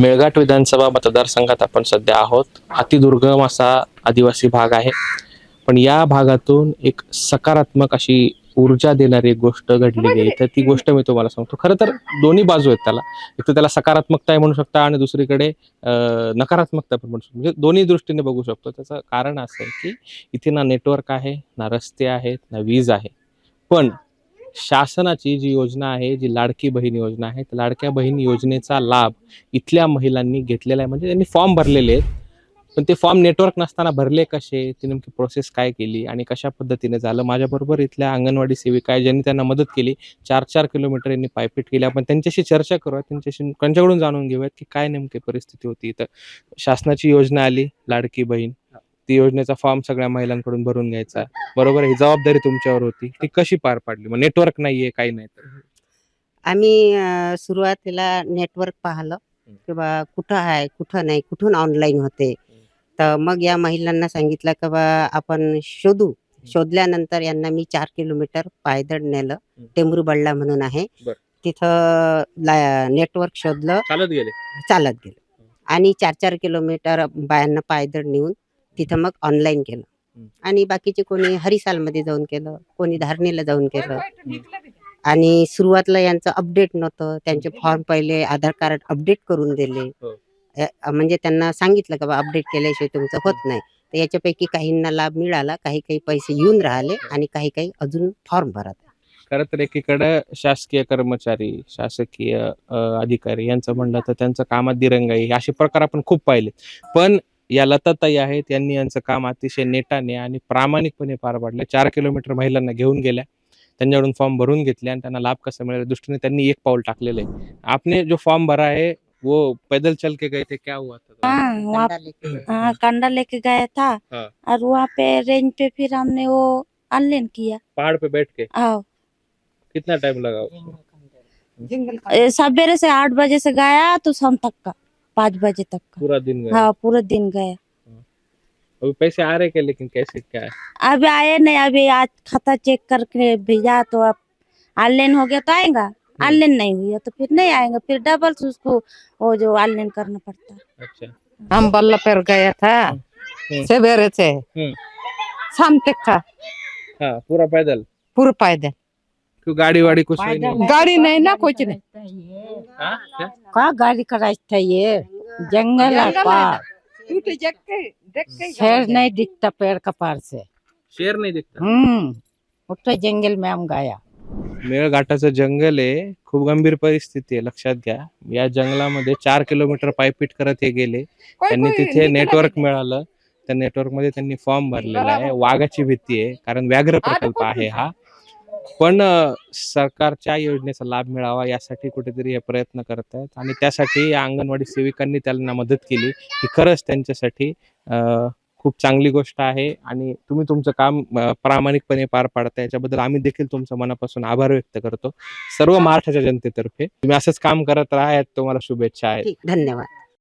मेळघाट विधानसभा मतदारसंघात आपण सध्या आहोत. अतिदुर्गम असा आदिवासी भाग आहे. पण या भागातून एक सकारात्मक अशी ऊर्जा देणारी एक गोष्ट घडलेली आहे. तर ती गोष्ट मी तुम्हाला सांगतो. खरं तर दोन्ही बाजू आहेत त्याला. एक तर त्याला सकारात्मकता म्हणू शकता आणि दुसरीकडे नकारात्मकता पण म्हणू शकतो. म्हणजे दोन्ही दृष्टीने बघू शकतो. त्याचं कारण असं आहे की इथे ना नेटवर्क आहे ना रस्ते आहेत ना वीज आहे. पण शासनाची जी योजना आहे जी लाडकी बहीण योजना आहे त्या लाडक्या बहीण योजनेचा लाभ इथल्या महिलांनी घेतलेला आहे. म्हणजे त्यांनी फॉर्म भरलेले आहेत पण ते फॉर्म नेटवर्क नसताना भरले कसे? ती नेमकी प्रोसेस काय केली आणि कशा पद्धतीने झालं? माझ्याबरोबर इथल्या अंगणवाडी सेविका आहे ज्यांनी त्यांना मदत केली. चार चार किलोमीटर यांनी पायपीट केली. आपण त्यांच्याशी चर्चा करूयात त्यांच्याशी त्यांच्याकडून जाणून घेऊयात की काय नेमकी परिस्थिती होती. इथं शासनाची योजना आली लाडकी बहीण. ती योजनेचा फॉर्म सगळ्या महिलांकडून भरून घ्यायचा. बरोबर ही जबाबदारी तुमच्यावर होती. ती कशी पार पाडली? मग नेटवर्क नाहीये काही नाही तर. आम्ही अं, सुरुवातीला नेटवर्क पाहिलं. की बा कुठं आहे कुठं नाही कुठून ऑनलाईन होते? तर मग या महिलांना सांगितलं की बा आपण शोधू. शोधल्यानंतर यांना मी चार किलोमीटर पायदळ नेलं. टेंबरू बल्ला म्हणून आहे. बर. तिथं नेटवर्क शोधलं. चालत गेले. चालत गेलं. आणि चार चार किलोमीटर बायांना पायदळ नेऊन तिथं मग ऑनलाईन केलं. आणि बाकीचे कोणी हरिसालमध्ये जाऊन केलं कोणी धारणीला जाऊन केलं. आणि सुरुवातीला यांचं अपडेट नव्हतं त्यांचे फॉर्म पहिले आधार कार्ड अपडेट करून दिले. हो. म्हणजे त्यांना सांगितलं का बा अपडेट केल्याशिवाय तुमचं होत नाही. तर याच्यापैकी काहींना लाभ मिळाला काही काही पैसे येऊन राहिले आणि काही काही अजून फॉर्म भरत. खरं तर एकीकडे शासकीय कर्मचारी शासकीय अधिकारी यांचं म्हणलं तर त्यांचं कामात दिरंगाई असे प्रकार आपण खूप पाहिले. पण या लताताई आहेत यांनी यांचं काम अतिशय नेटाने आणि प्रामाणिकपणे पार पाडलं. चार किलोमीटर महिलांना घेऊन गेल्या. त्यांच्याकडून फॉर्म भरून घेतले आणि त्यांना लाभ कसा मिळेल? दृष्टीने त्यांनी एक पाऊल टाकलेलं आहे. आपने जो फॉर्म भरा है वो पैदल चल के गए थे क्या हुआ था? हाँ वहाँ लेके गए। हाँ कंडा लेके गया था हाँ। और वहाँ पे रेंज पे फिर हमने वो ऑनलाइन किया। पहाड़ पे बैठ के? आओ कितना टाइम लगा? सवेरे से आठ बजे से गया तो शाम तक का। पाँच बजे तक का। पूरा दिन गया? हाँ पूरा दिन गया। अभी पैसे आ रहे क्या लेकिन कैसे क्या है? अभी आए नहीं अभी आज खाता चेक करके भेजा तो अब ऑनलाइन हो गया तो आएगा। ऑनलाइन नहीं हुआ तो फिर नहीं आएगा फिर डबल उसको वो जो ऑनलाइन करना पड़ता। है अच्छा। हम बल्ला पर गया था हम्म। सवेरे से। शाम तक का। हाँ पूरा पैदल? पूरा पैदल। क्यों गाड़ी वाड़ी कुछ नहीं? है? गाड़ी नहीं ना कुछ नहीं. हाँ? क्या? का गाड़ी का रास्ता ये जंगल है शेर नहीं दिखता पेड़ का पार से. शेर नहीं दिखता? हम्म. उठे जंगल में हम गया. मेळघाटाचं जंगल आहे. खूप गंभीर परिस्थिती आहे लक्षात घ्या. या जंगलामध्ये चार किलोमीटर पायपीट करत हे गेले. त्यांनी तिथे नेटवर्क मिळालं. त्या नेटवर्कमध्ये त्यांनी फॉर्म भरलेला आहे. वाघाची भीती आहे कारण व्याघ्र प्रकल्प आहे हा. पण सरकारच्या योजनेचा लाभ मिळावा यासाठी कुठेतरी हे प्रयत्न करत आहेत आणि त्यासाठी या अंगणवाडी सेविकांनी त्यांना मदत केली. ही खरंच त्यांच्यासाठी खूप चांगली गोष्ट आहे आणि तुम्ही तुमचं काम प्रामाणिकपणे पार पाडता याच्याबद्दल आम्ही देखील तुमचं मनापासून आभार व्यक्त करतो. सर्व महाराष्ट्राच्या जनतेतर्फे तुम्ही असंच काम करत राहा. तुम्हाला शुभेच्छा आहेत. धन्यवाद.